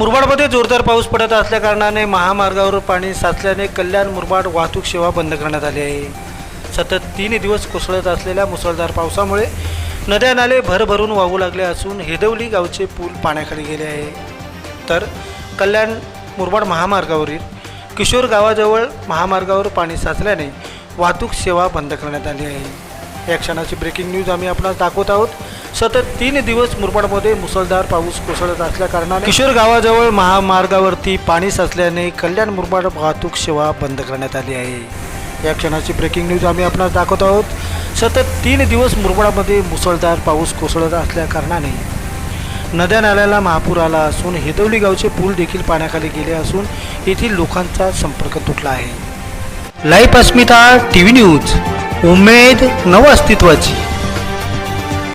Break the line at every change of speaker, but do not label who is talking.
मुरबाडमध्ये जोरदार पाऊस पडत असल्याकारणाने महामार्गावर पाणी साचल्याने कल्याण मुरबाड वाहतूक सेवा बंद करण्यात आली आहे. सतत तीन दिवस कोसळत असलेल्या मुसळधार पावसामुळे नद्या नाले भरभरून वाहू लागले असून हेदवली गावचे पूल पाण्याखाली गेले आहे. तर कल्याण मुरबाड महामार्गावरील किशोर गावाजवळ महामार्गावर पाणी साचल्याने वाहतूक सेवा बंद करण्यात आली आहे. या क्षणाची ब्रेकिंग न्यूज आम्ही आपणास दाखवत आहोत. सतत तीन दिवस मुरबाडमध्ये मुसळधार पाऊस कोसळत असल्याकारणाने किशोर गावाजवळ महामार्गावरती पाणी साचल्याने कल्याण मुरबाड वाहतूक सेवा बंद करण्यात आली आहे. या क्षणाची ब्रेकिंग न्यूज आम्ही आपणास दाखवत आहोत. सतत तीन दिवस मुरबाडामध्ये मुसळधार पाऊस कोसळत असल्याकारणाने नद्या नाल्याला महापूर आला असून हेदवली गावचे पूल देखील पाण्याखाली गेले असून येथील लोकांचा संपर्क तुटला आहे. Live Asmita T V news. उमेद नव अस्तित्वाची